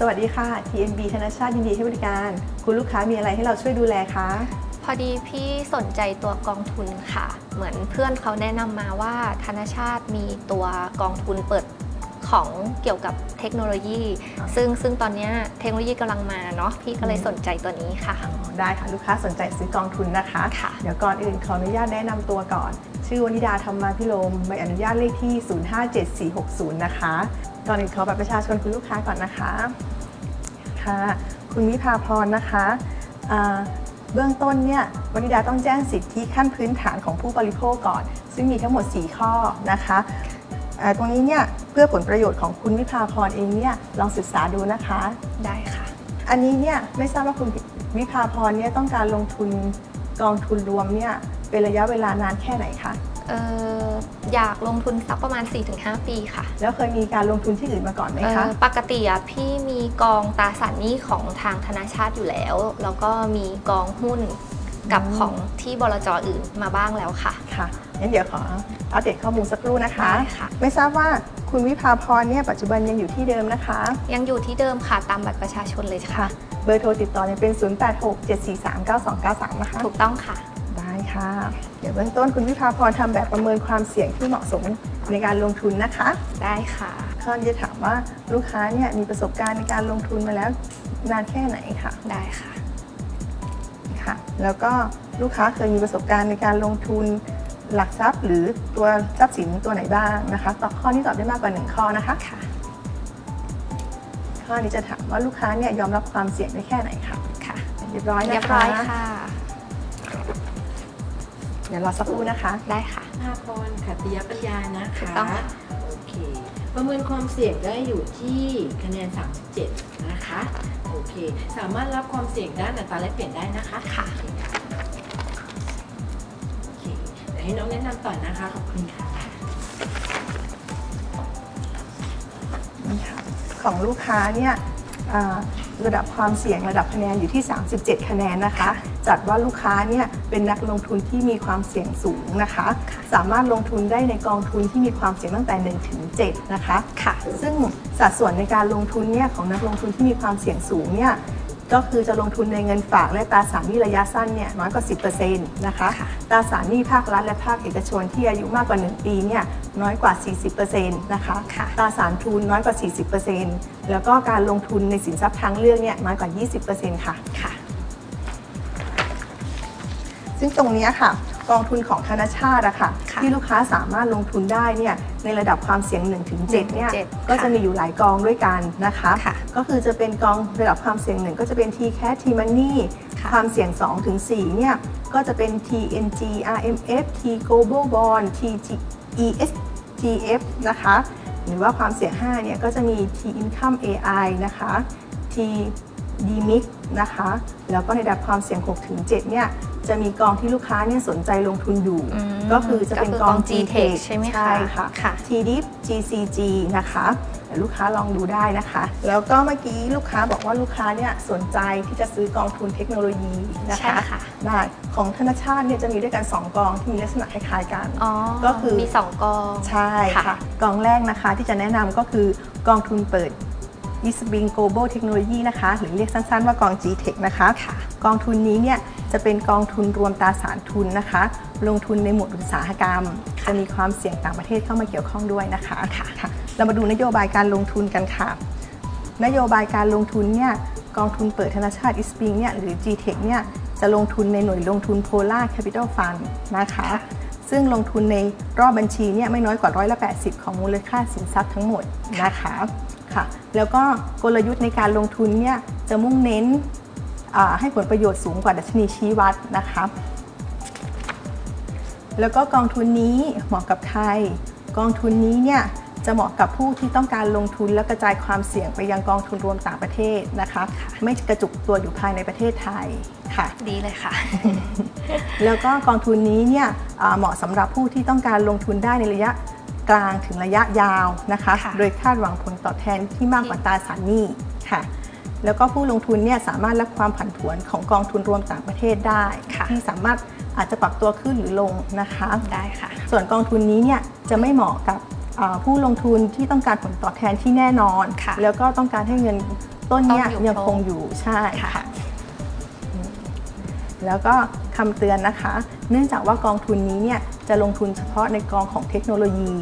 สวัสดีค่ะ TMB ธนชาติยินดีให้บริการ คุณลูกค้ามีอะไรให้เราช่วยดูแลคะ พอดีพี่สนใจตัวกองทุนค่ะ เหมือนเพื่อนเขาแนะนำมาว่าธนชาติมีตัวกองทุนเปิดของเกี่ยวกับเทคโนโลยี ซึ่งซึ่งตอนเนี้ยเทคโนโลยีกำลังมาเนาะพี่ก็เลยสนใจตัวนี้ค่ะ ได้ค่ะ ลูกค้าสนใจซื้อกองทุนนะคะค่ะเดี๋ยวก่อนอื่นขออนุญาตแนะนำตัวก่อน ชื่อวนิดาธรรมาพิโลมใบอนุญาตเลขที่ 057460 นะคะ ก่อนอื่นขอบัตรประชาชนคุณลูกค้าก่อนนะคะค่ะคุณวิภาพรนะคะอ่าเบื้องต้นเนี่ยวนิดาต้องแจ้งสิทธิขั้นพื้นฐานของผู้บริโภคก่อน ซึ่งมีทั้งหมด 4 ข้อนะคะอ่าตรงนี้เนี่ยเพื่อผลประโยชน์ของคุณวิภาพรเองเนี่ยลองศึกษาดูนะคะได้ค่ะ อันนี้เนี่ยไม่ทราบว่าคุณวิภาพรเนี่ยต้องการลงทุนกองทุนรวมเนี่ยเป็นระยะเวลานานแค่ไหนคะ เอ่ออยากลงทุนสักประมาณ 4-5 ปีค่ะแล้วเคยมีการลงทุนที่อื่นมาก่อนไหมเอ่คะอปกติอะพี่มีกองตราสารหนี้ของทางธนาชาติอยู่แล้ว แล้วก็มีกองหุ้นกับอืม ของที่บลจอื่นมาบ้างแล้วค่ะ ค่ะงั้นเดี๋ยวขออัปเดตข้อมูลสักครู่นะคะ ได้ค่ะ ไม่ทราบว่าคุณวิภาพรเนี่ยปัจจุบันยังอยู่ที่เดิมนะคะ ยังอยู่ที่เดิมค่ะตามบัตรประชาชนเลยค่ะ ค่ะ เบอร์โทรติดต่อเนี่ยเป็น 0867439293 นะคะ ถูกต้องค่ะได้ ค่ะเดี๋ยวเบื้องต้นคุณวิภาพรทำแบบประเมินความเสี่ยงที่เหมาะสมในการลงทุนนะคะได้ค่ะข้อนี้จะถามว่าลูกค้าเนี่ยมีประสบการณ์ในการลงทุนมาแล้วนานแค่ไหนค่ะได้ค่ะค่ะ แล้วก็ลูกค้าเคยมีประสบการณ์ในการลงทุนหลักทรัพย์ หรือตัวทรัพย์สินตัวไหนบ้างนะคะตอบข้อนี้ตอบได้มากกว่าหนึ่งข้อนะคะค่ะ ข้อนี้จะถามว่าลูกค้าเนี่ยยอมรับความเสี่ยงได้แค่ไหนค่ะค่ะเรียบร้อยเรียนะบร้คะอยค่ะเดี๋ยวรอสักครู่นะคะได้ค่ะภาพรขัตติยปัญญานะถูกคะต้องค่ะโอเคประเมินความเสี่ยงได้อยู่ที่คะแนน 37 นะคะโอเค สามารถรับความเสี่ยงด้านอัตราแลกเปลี่ยนได้นะคะค่ะโอเคโอเคเดี๋ยวให้น้องแนะนำต่อนะคะขอบคุณค่ะนี่ค่ะของลูกค้าเนี่ยอ่า ระดับความเสี่ยงระดับคะแนนอยู่ที่ 37 คะแนนนะคะ จัดว่าลูกค้าเนี่ยเป็นนักลงทุนที่มีความเสี่ยงสูงนะคะ สามารถลงทุนได้ในกองทุนที่มีความเสี่ยงตั้งแต่1ถึง7นะคะค่ะซึ่งสัดส่วนในการลงทุนเนี่ยของนักลงทุนที่มีความเสี่ยงสูงเนี่ย ก็คือจะลงทุนในเงินฝากและตราสารหนี้ระยะสั้นเนี่ยน้อยกว่า 10%นะคะค่ะตราสารหนี้ภาครัฐและภาคเอกชนที่อายุมากกว่า 1 ปีเนี่ยน้อยกว่า 40%นะคะค่ะตราสารทุนน้อยกว่า 40%แล้วก็การลงทุนในสินทรัพย์ทางเลือกเนี่ยน้อยกว่า 20%ค่ะค่ะ ซึ่งตรงเนี้ยค่ะ กองทุนของธนาชาติอะค่ะ ค่ะที่ลูกค้าสามารถลงทุนได้เนี่ยในระดับความเสี่ยง 1-7เนี่ย1-7ก็จะค่ะมีอยู่หลายกองด้วยกันนะคะ ค่ะก็คือจะเป็นกองระดับความเสี่ยงหนึ่งก็จะเป็น T Cash T Money ค่ะความเสี่ยง2-4เนี่ยก็จะเป็น TNG RMF T Global Bond T ESTF นะคะ หรือว่าความเสี่ยง5เนี่ยก็จะมี T Income AI นะคะ T DMIX นะคะ แล้วก็ในระดับความเสี่ยง6-7เนี่ยจะมีกองที่ลูกค้าเนี่ยสนใจลงทุนอยู่อืมก็คือจะเป็นก็คือกกอองง G-Tech ใช่ไหมคะใช่ค่ะค่ะ TDIP GCG นะคะเดี๋ยวลูกค้าลองดูได้นะคะ แล้วก็เมื่อกี้ลูกค้าบอกว่าลูกค้าเนี่ยสนใจที่จะซื้อกองทุนเทคโนโลยีนะใช่คะค่ะได้ของธนาชาติเนี่ยจะมีด้วยกัน 2 กองที่มีลักษณะคล้ายๆกันอ๋อก็คือมีสองกองใช่ค่ะค่ะ กองแรกนะคะที่จะแนะนำก็คือกองทุนเปิด e s b i n Global Technology นะคะ หรือเรียกสั้นๆว่ากอง G-Tech นะคะค่ะกองทุนนี้เนี่ยจะเป็นกองทุนรวมตราสารทุนนะคะ ลงทุนในหมวดอุตสาหกรรม จะมีความเสี่ยงต่างประเทศเข้ามาเกี่ยวข้องด้วยนะคะค่ะเรามาดูนโยบายการลงทุนกันค่ะ นโยบายการลงทุนเนี่ยกองทุนเปิดธนาชาติ e s p i n เนี่ยหรือ G-Tech เนี่ยจะลงทุนในหน่วยลงทุน Polar Capital Fund นะคะซึ่งลงทุนในรอบบัญชีเนี่ยไม่น้อยกว่าร้อยละ 80 ของมูลค่าสินทรัพย์ทั้งหมดนะคะ ค่ะ แล้วก็กลยุทธ์ในการลงทุนเนี่ยจะมุ่งเน้นอ่าให้ผลประโยชน์สูงกว่าดัชนีชี้วัดนะคะแล้วก็กองทุนนี้เหมาะกับใคร กองทุนนี้เนี่ยจะเหมาะกับผู้ที่ต้องการลงทุนและกระจายความเสี่ยงไปยังกองทุนรวมต่างประเทศนะคะไม่กระจุกตัวอยู่ภายในประเทศไทยค่ะ ดีเลยค่ะ แล้วก็กองทุนนี้เนี่ยอ่าเหมาะสำหรับผู้ที่ต้องการลงทุนได้ในระยะ กลางถึงระยะยาวนะคะค่ะโดยคาดหวังผลตอบแทนที่มากกว่าตราสารหนี้ค่ะ แล้วก็ผู้ลงทุนเนี่ยสามารถรับความผันผวนของกองทุนรวมต่างประเทศได้ค่ะที่สามารถอาจจะปรับตัวขึ้นหรือลงนะคะได้ค่ะ ส่วนกองทุนนี้เนี่ยจะไม่เหมาะกับอ่าผู้ลงทุนที่ต้องการผลตอบแทนที่แน่นอนค่ะแล้วก็ต้องการให้เงินต้นเนี้ยต้องอยู่ยังครบคงอยู่ใช่ค่ะค่ะอืมแล้วก็ คำเตือนนะคะ เนื่องจากว่ากองทุนนี้เนี่ยจะลงทุนเฉพาะในกองของเทคโนโลยี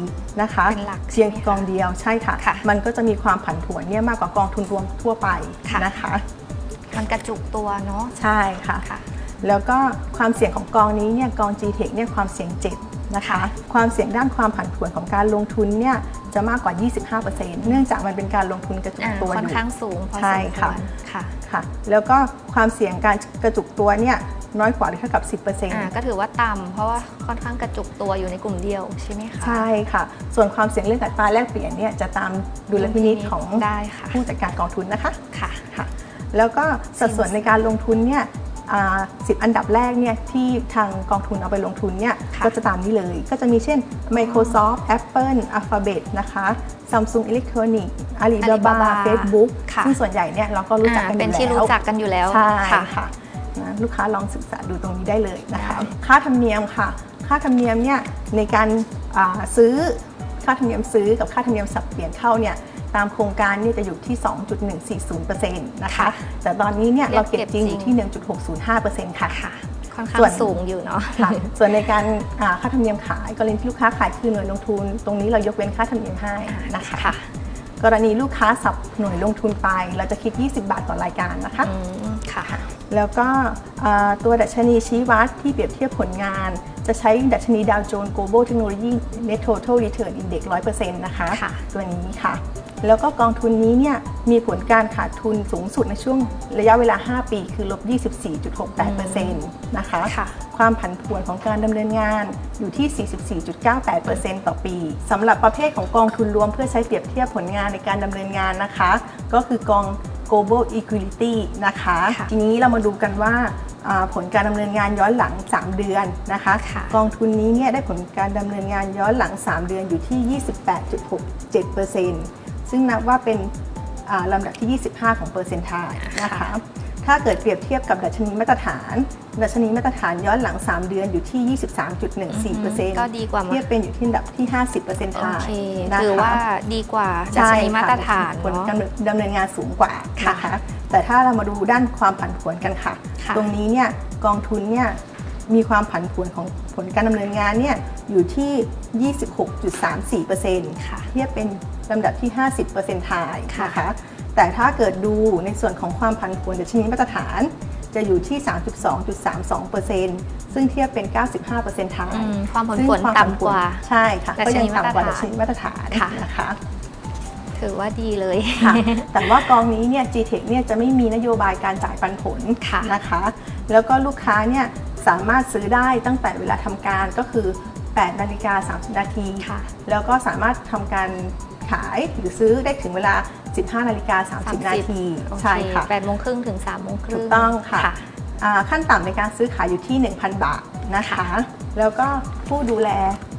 นะคะเป็นหลักเพียงใช่ไหมคะกองเดียวใช่ค่ะ ค่ะ มันก็จะมีความผันผวนเนี่ยมากกว่ากองทุนรวมทั่วไปค่ะนะคะ มันกระจุกตัวเนาะใช่ค่ะ ค่ะ แล้วก็ความเสี่ยงของกองนี้เนี่ยกอง G-Tech เนี่ยความเสี่ยงเจ็ดนะคะ ความเสี่ยงด้านความผันผวนของการลงทุนเนี่ยจะมากกว่า 25%เนื่องจากมันเป็นการลงทุนกระจุกอ่าตัวค่ออนยู่ ข้างสูงพอสใช่มคค่ะวรค่ะ ค่ะ แล้วก็ความเสี่ยงการกระจุกตัวเนี่ย น้อยกว่าหรือเท่ากับ 10%อ่าก็ถือว่าต่ำเพราะว่าค่อนข้างกระจุกตัวอยู่ในกลุ่มเดียวใช่ไหมคะ ใช่ค่ะ ส่วนความเสี่ยงเรื่องอัตราแลกเปลี่ยนเนี่ยจะตามดุลพินิจของได้ค่ะผู้จัดการกองทุนนะคะค่ะค่ะแล้วก็สัดส่วนในการลงทุนเนี่ยสิบอันดับแรกเนี่ยที่ทางกองทุนเอาไปลงทุนเนี่ยค่ะก็จะตามนี้เลย ก็จะมีเช่น Microsoft Apple Alphabet นะคะ Samsung Electronics Alibaba Alibaba Facebook ค่ะซึ่งส่วนใหญ่เนี่ยเราก็รู้จักกันอเป็นยู่ที่แล้วรู้จักกันอยู่แล้วใช่ค่ะค่ะนะ ลูกค้าลองศึกษาดูตรงนี้ได้เลยนะคะได้ค่าธรรมเนียมค่ะ ค่าธรรมเนียมเนี่ยในการอ่าซื้อค่าธรรมเนียมซื้อกับค่าธรรมเนียมสับเปลี่ยนเข้าเนี่ยตามโครงการเนี่ยจะอยู่ที่ 2.140%นะคะค่ะแต่ตอนนี้เนี่ยเรียเรากเก็บเก็บจริงจริงอยู่ที่ 1.605%ค่ะค่ะค่อนข้างส่วนสูงอยู่เนาะค่ะส่วนในการอ่าค่าธรรมเนียมขายกรณีที่ลูกค้าขายคือหน่วยลงทุน ตรงนี้เรายกเว้นค่าธรรมเนียมให้นะคะค่ะกรณีลูกค้าสับหน่วยลงทุนไป เราจะคิด 20 บาทต่อรายการนะคะอืมค่ะ แล้วก็อ่าตัวดัชนีชี้วัดที่เปรียบเทียบผลงาน จะใช้ดัชนีดาวโจนส์ Global Technology Net Total Return Index 100%นะคะค่ะตัวนี้ค่ะ แล้วก็กองทุนนี้เนี่ยมีผลการขาดทุนสูงสุดในช่วงระยะเวลา 5 ปีคือลบ 24.68%นะคะค่ะความผันผวนของการดำเนินงานอยู่ที่ 44.98%ต่อปีสำหรับประเภทของกองทุนรวมเพื่อใช้เปรียบเทียบผลงานในการดำเนินงานนะคะ ก็คือกอง global equity นะคะค่ะทีนี้เรามาดูกันว่าอ่าผลการดำเนินงานย้อนหลัง 3 เดือนนะคะค่ะกองทุนนี้เนี่ยได้ผลการดำเนินงานย้อนหลัง 3 เดือนอยู่ที่ 28.67%ซึ่งนับว่าเป็นอ่าลำดับที่ 25 ของเปอร์เซ็นต์ไทายนะคะ ถ้าเกิดเปรียบเทียบกับดัชนีมาตรฐาน ดัชนีมาตรฐานย้อนหลัง 3 เดือนอยู่ที่ 23.14%ก็ดีกว่ามาเทียบเป็นอยู่ที่อันดับที่ 50%โอไทายเคนะคะถือว่าดีกว่าดัชใช่นีมาตรฐานผลเนาะการดำเนินงานสูงกว่าค่ะนะคะแต่ถ้าเรามาดูด้านความผันผวนกันค่ะค่ะ ตรงนี้เนี่ยกองทุนเนี่ยมีความผันผวนของผลการดำเนินงานเนี่ยอยู่ที่ 26.34%ค่ะเทียบเป็นลำดับที่ 50%ทายค่ะนะคะ แต่ถ้าเกิดดูในส่วนของความผันผวนดัชนีมาตรฐาน จะอยู่ที่ 32.32%ซึ่งเทียบเป็น 95%ทายอืมความผันซึ่งผวนความต่ำกว่า ใช่ค่ะดัก็ชนียังต่ำกว่ามาตรฐานดัชนีมาตรฐานค่ะนะคะถือว่าดีเลยค่ะ แต่ว่ากองนี้เนี่ย GTEC เนี่ยจะไม่มีนโยบายการจ่ายปันผลค่ะนะคะ แล้วก็ลูกค้าเนี่ยสามารถซื้อได้ตั้งแต่เวลาทำการก็คือ 8 นาฬิกา 30 นาทีค่ะแล้วก็สามารถทำการ ขายหรือซื้อได้ถึงเวลา 15 นาฬิกา 30 นาทีโอเคใช่ค่ะแปดโมงครึ่งถึงสามโมงครึ่งถูกต้องค่ะอ่าขั้นต่ำในการซื้อขายอยู่ที่ 1,000 บาทนะคะ แล้วก็ผู้ดูแลอ่า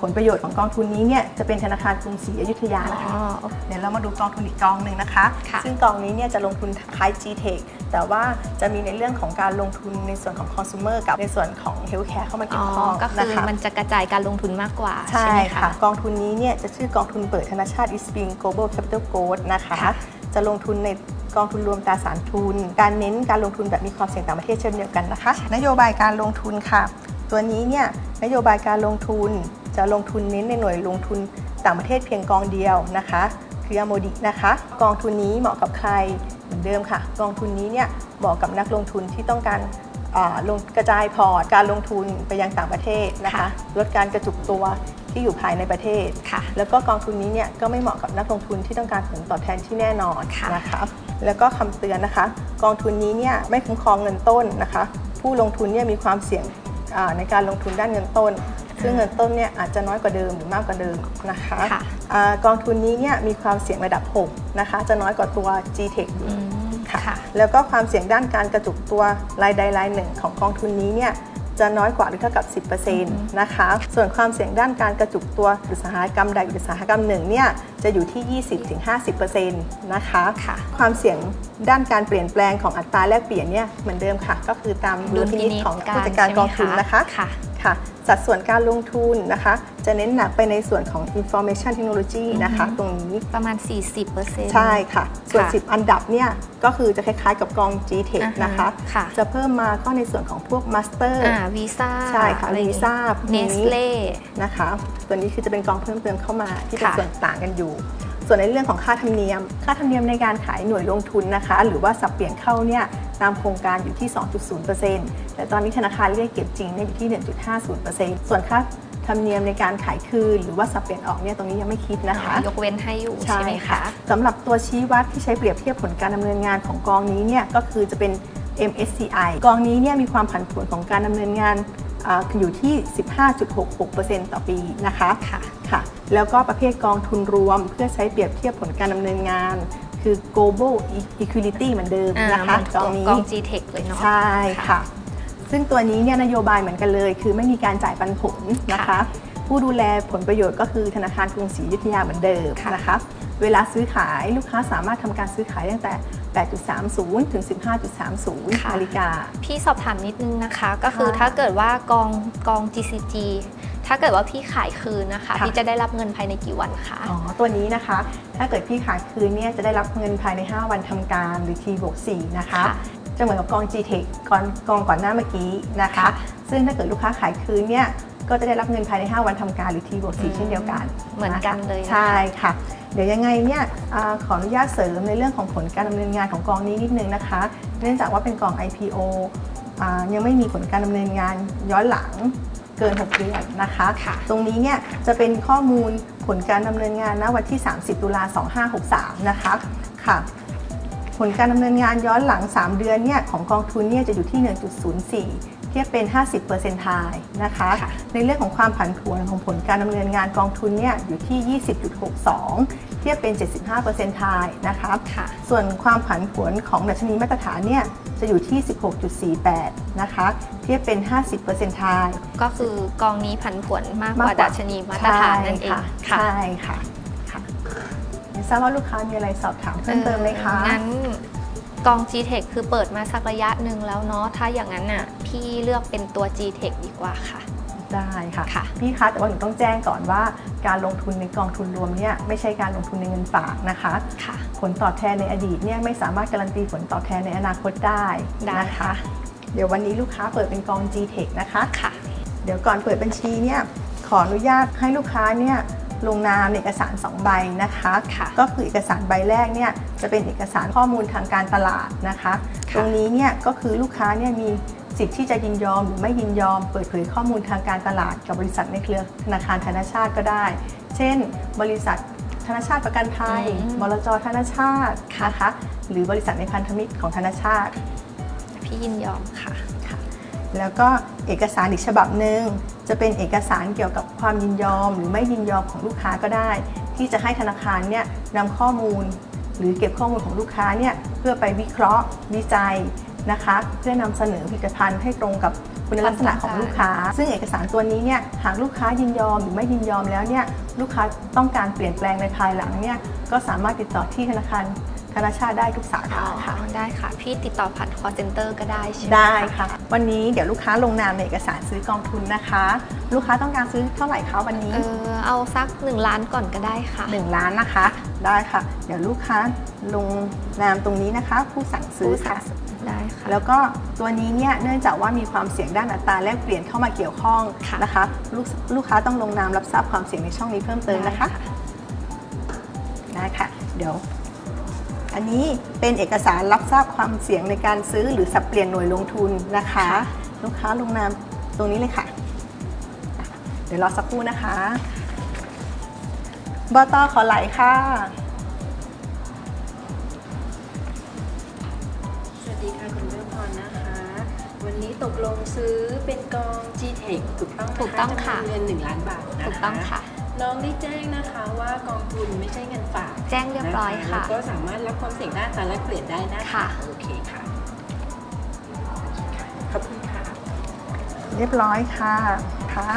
ผลประโยชน์ของกองทุนนี้เนี่ยจะเป็นธนาคารกรุงศรีอยุธยาอ๋นะคะอเดี๋ยวเรามาดูกองทุนอีกกองหนึ่งนะคะค่ะซึ่งกองนี้เนี่ยจะลงทุนคล้าย G-Tech แต่ว่าจะมีในเรื่องของการลงทุนในส่วนของ consumer กับในส่วนของ healthcare เข้ามาเกี่อ๋ยอวข้องก็คืนะอคะมันจะกระจายการลงทุนมากกว่า ใช่ใช่ไหมค่ะคะกองทุนนี้เนี่ยจะชื่อกองทุนเปิดธนาชาติ East Spring Global Capital Growth นะคะค่ะจะลงทุนในกองทุนรวมตราสารทุน การเน้นการลงทุนแบบมีความเสี่ยงต่างประเทศเช่นเดียวกันนะคะ นโยบายการลงทุนค่ะ ตัวนี้เนี่ยนโยบายการลงทุนจะลงทุนเน้นในหน่วยลงทุนต่างประเทศเพียงกองเดียวนะคะคือโมดินะคะ กองทุนนี้เหมาะกับใครเหมือนเดิมค่ะ กองทุนนี้เนี่ยเหมาะกับนักลงทุนที่ต้องการอ่าลงกระจายพอร์ตการลงทุนไปยังต่างประเทศนะคะค่ะลดการกระจุกตัวที่อยู่ภายในประเทศค่ะ แล้วก็กองทุนนี้เนี่ยก็ไม่เหมาะกับนักลงทุนที่ต้องการผลตอบแทนที่แน่นอนค่ะนะคะแล้วก็คำเตือนนะคะ กองทุนนี้เนี่ยไม่คุ้มครองเงินต้นนะคะ ผู้ลงทุนเนี่ยมีความเสี่ยงอ่า ในการลงทุนด้านเงินต้น ซึ่งเงินต้นเนี่ยอาจจะน้อยกว่าเดิมหรือมากกว่าเดิมนะคะค่ะอ่ากองทุนนี้เนี่ยมีความเสี่ยงระดับ 6 นะคะ จะน้อยกว่าตัว G-Tech อยู่อืมค่ะค่ะ แล้วก็ความเสี่ยงด้านการกระจุกตัวรายใดรายหนึ่งของกองทุนนี้เนี่ย จะน้อยกว่าหรือเท่ากับ 10%นะคะ ส่วนความเสี่ยงด้านการกระจุกตัวอุตสาหกรรมใดอุตสาหกรรมหนึ่งเนี่ยจะอยู่ที่ 20-50%นะคะค่ะความเสี่ยงด้านการเปลี่ยนแปลงของอัตราแลกเปลี่ยนเนี่ยเหมือนเดิมค่ะ ก็คือตามดุลพินิจของผู้จัดการกองทุนนะคะ ค่ะค่ะสัดส่วนการลงทุนนะคะ จะเน้นหนักไปในส่วนของ information technology นะคะอือฮึตรงนี้ประมาณ 40%ใช่ค่ะ ส่วนค่ะ10 อันดับเนี่ย ก็คือจะคล้ายๆกับกอง G-Tech อ่าฮะนะคะค่ะจะเพิ่มมาก็ในส่วนของพวก Master อ่าวีซ่าใช่ค่ะวีซ่าพวกเนนี้สเล่นะคะ ตัวนี้คือจะเป็นกองเพิ่มเติมเข้ามาที่เป็นค่ะส่วนต่างกันอยู่ ส่วนในเรื่องของค่าธรรมเนียม ค่าธรรมเนียมในการขายหน่วยลงทุนนะคะ หรือว่าสับเปลี่ยนเข้าเนี่ยตามโครงการอยู่ที่ 2.0%แต่ตอนนี้ธนาคารเรียกเก็บจริงเนี่ยอยู่ที่ 1.50%ส่วนค่าธรรมเนียมในการขายคืนหรือว่าสับเปลี่ยนออกเนี่ยตรงนี้ยังไม่คิดนะคะ ยกเว้นให้อยู่ใช่ไหมคะสำหรับตัวชี้วัดที่ใช้เปรียบเทียบผลการดำเนินงานของกองนี้เนี่ยก็คือจะเป็น MSCI กองนี้เนี่ยมีความผันผวนของการดำเนินงานอ่าอยู่ที่ 15.66%ต่อปีนะคะค่ะค่ะ แล้วก็ประเภทกองทุนรวม เพื่อใช้เปรียบเทียบผลการดำเนินงาน คือ global equity เหมือนเดิมอ่านะคะเหมือนกองนี้กอง G-Tech เลยเนาะใช่ค่ะ ซึ่งตัวนี้เนี่ยนโยบายเหมือนกันเลย คือไม่มีการจ่ายปันผลนะคะค่ะผู้ดูแลผลประโยชน์ก็คือธนาคารกรุงศรีอยุธยาเหมือนเดิมค่ะนะคะเวลาซื้อขายลูกค้าสามารถทำการซื้อขายตั้งแต่ 8.30 ถึง 15.30นาฬิกา พี่สอบถามนิดนึงนะคะ ก็คือค่ะถ้าเกิดว่ากองกอง GCG ถ้าเกิดว่าพี่ขายคืนนะคะค่ะพี่จะได้รับเงินภายในกี่วันคะอ๋อตัวนี้นะคะ ถ้าเกิดพี่ขายคืนเนี่ยจะได้รับเงินภายใน 5 วันทำการหรือ T บวก4นะคะค่ะจะเหมือนกับกอง G-Tech ก่อนกองก่อนหน้าเมื่อกี้นะคะค่ะซึ่งถ้าเกิดลูกค้าขายคืนเนี่ยก็จะได้รับเงินภายใน 5 วันทำการหรือ T บวกอืม4เช่นเดียวกัน เหมือนกันเลยนะคะใช่ค่ะเดี๋ยวยังไงเนี่ยอาขออนุญาตเสริมในเรื่องของผลการดำเนินงานของกองนี้นิดนึงนะคะ เนื่องจากว่าเป็นกอง IPO อ่ายังไม่มีผลการดำเนินงานย้อนหลัง เกิน 6 เดือนนะคะค่ะตรงนี้เนี่ยจะเป็นข้อมูลผลการดำเนินงานณวันที่ 30 ตุลา2563 นะคะค่ะผลการดำเนินงานย้อนหลัง 3 เดือนเนี่ยของกองทุนเนี่ยจะอยู่ที่ 1.04 เทียบเป็น 50%ทายนะคะค่ะในเรื่องของความผันผวนของผลการดำเนินงานกองทุนเนี่ยอยู่ที่ 20.62เทียบเป็น 75%ทายนะคะค่ะส่วนความผันผวนของดัชนีมาตรฐานเนี่ยจะอยู่ที่ 16.48 นะคะ เทียบเป็น 50%ทายก็คือกองนี้ผันผวนมากกว่าดัชนีมาตรฐานนั่นเองใช่ค่ะค่ะไม่ทราบว่าลูกค้ามีอะไรสอบถามเพิ่มเติมไหมคะอองั้นกอง G-Tech คือเปิดมาสักระยะหนึ่งแล้วเนาะ ถ้าอย่างนั้นน่ะ พี่เลือกเป็นตัว G-Tech ดีกว่าค่ะ ได้ค่ะค่ะ พี่คะแต่ว่าหนูต้องแจ้งก่อนว่า การลงทุนในกองทุนรวมเนี่ยไม่ใช่การลงทุนในเงินฝากนะคะค่ะผลตอบแทนในอดีตเนี่ยไม่สามารถการันตีผลตอบแทนในอนาคตได้ได้นะคะค่ะเดี๋ยววันนี้ลูกค้าเปิดเป็นกอง G-Tech นะคะค่ะ เดี๋ยวก่อนเปิดบัญชีเนี่ยขออนุญาตให้ลูกค้าเนี่ยลงนามเอกสาร 2 ใบนะคะค่ะก็คือเอกสารใบแรกเนี่ยจะเป็นเอกสารข้อมูลทางการตลาดนะคะค่ะตรงนี้เนี่ยก็คือลูกค้าเนี่ยมี สิทธิ์ที่จะยินยอมหรือไม่ยินยอม เปิดเผยข้อมูลทางการตลาดกับบริษัทในเครือธนาคารธนชาติก็ได้ เช่น บริษัทธนชาติประกันภัยอืมบลจธนชาตินะคะหรือบริษัทในพันธมิตรของธนชาติ พี่ยินยอมค่ะ แล้วก็เอกสารอีกฉบับหนึ่งจะเป็นเอกสารเกี่ยวกับความยินยอม หรือไม่ยินยอมของลูกค้าก็ได้ ที่จะให้ธนาคารเนี่ยนำข้อมูล หรือเก็บข้อมูลของลูกค้าเนี่ยเพื่อไปวิเคราะห์ วิจัย นะคะเพื่อนำเสนอผลิตภัณฑ์ให้ตรงกับคุณลักษณะของลูกค้า ซึ่งเอกสารตัวนี้เนี่ยหากลูกค้ายินยอมหรือไม่ยินยอมแล้วเนี่ยลูกค้าต้องการเปลี่ยนแปลงในภายหลังเนี่ยก็สามารถติดต่อที่ธนาคารธนาชาติได้ทุกสาอ๋ขาอค่ะได้ค่ะ พี่ติดต่อผ่าน call center ก็ได้ใช่ไหมได้ค่ะ วันนี้เดี๋ยวลูกค้าลงนามในเอกสารซื้อกองทุนนะคะ ลูกค้าต้องการซื้อเท่าไหร่คะวันนี้ เออเอาสัก 1 ล้านก่อนก็ได้ค่ะหนึ่งล้านนะคะ ได้ค่ะ เดี๋ยวลูกค้าลงนามตรงนี้นะคะ ผู้สั่งซื้อผู้สั่ค่ะงซื้อได้ค่ะ แล้วก็ตัวนี้เนี่ยเนื่องจากว่ามีความเสี่ยงด้านอัตราแลกเปลี่ยนเข้ามาเกี่ยวข้องค่ะนะคะลูกลูกค้าต้องลงนามรับทราบความเสี่ยงในช่องนี้เพิ่มเติมนะคะ ได้ค่ะ เดี๋ยว อันนี้เป็นเอกสารรับทราบความเสี่ยงในการซื้อหรือสับเปลี่ยนหน่วยลงทุนนะคะ ค่ะ ลูกค้าลงนามตรงนี้เลยค่ะ เดี๋ยวรอสักครู่นะคะ บตขอไหลค่ะ สวัสดีค่ะคุณเบลพรนะคะ วันนี้ตกลงซื้อเป็นกอง G-Tech ถูกต้องนะคะถูกต้องค่ะ จำนวนเงิน1ล้านบาทนะคะถูกต้องค่ะ น้องได้แจ้งนะคะว่ากองทุนไม่ใช่เงินฝากแจ้งเรียบร้อยนค่ะ แล้วก็สามารถรับความเสี่ยงด้านการแลกเปลี่ยนได้นะคะค่ะโอเคค่ะ โอเคค่ะขอบคุณค่ะ เรียบร้อยค่ะค่ะ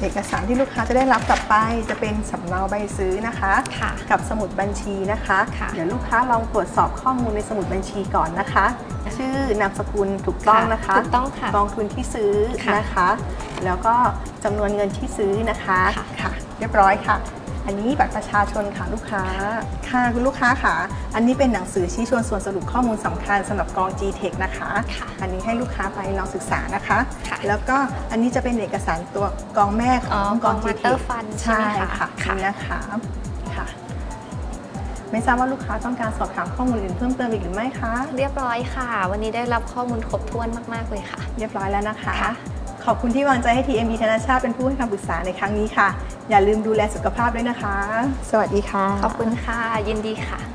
เอกสารที่ลูกค้าจะได้รับกลับไป จะเป็นสำเนาใบซื้อนะคะค่ะกับสมุดบัญชีนะคะค่ะเดี๋ยวลูกค้าลองตรวจสอบข้อมูลในสมุดบัญชีก่อนนะคะ ชื่อนามสกุลถูกต้องนะคะถูกต้องค่ะกองทุนที่ซื้อค่ะนะคะ แล้วก็จำนวนเงินที่ซื้อนะคะค่ะค่ะเรียบร้อยค่ะ อันนี้บัตรประชาชนค่ะลูกค้า ค่ะคุณลูกค้าค่ะ อันนี้เป็นหนังสือชี้ชวนส่วนสรุปข้อมูลสำคัญสำหรับกอง G-Tech นะคะค่ะอันนี้ให้ลูกค้าไปลองศึกษานะคะค่ะแล้วก็อันนี้จะเป็นเอกสารตัวกองแม่ขอ๋อองกอง G-Tech Master Fund ใช่ไหมใช่คะค่ะค่ะนี่นะคะค่ะไม่ทราบว่าลูกค้าต้องการสอบถามข้อมูลอื่นเพิ่มเติมอีกหรือไม่คะ เรียบร้อยค่ะ วันนี้ได้รับข้อมูลครบถ้วนมาก ๆ เลยค่ะ เรียบร้อยแล้วนะคะค่ะ ขอบคุณที่วางใจให้ TMB ธนาชาติเป็นผู้ให้คำปรึกษาในครั้งนี้ค่ะ อย่าลืมดูแลสุขภาพด้วยนะคะ สวัสดีค่ะ ขอบคุณค่ะ ยินดีค่ะ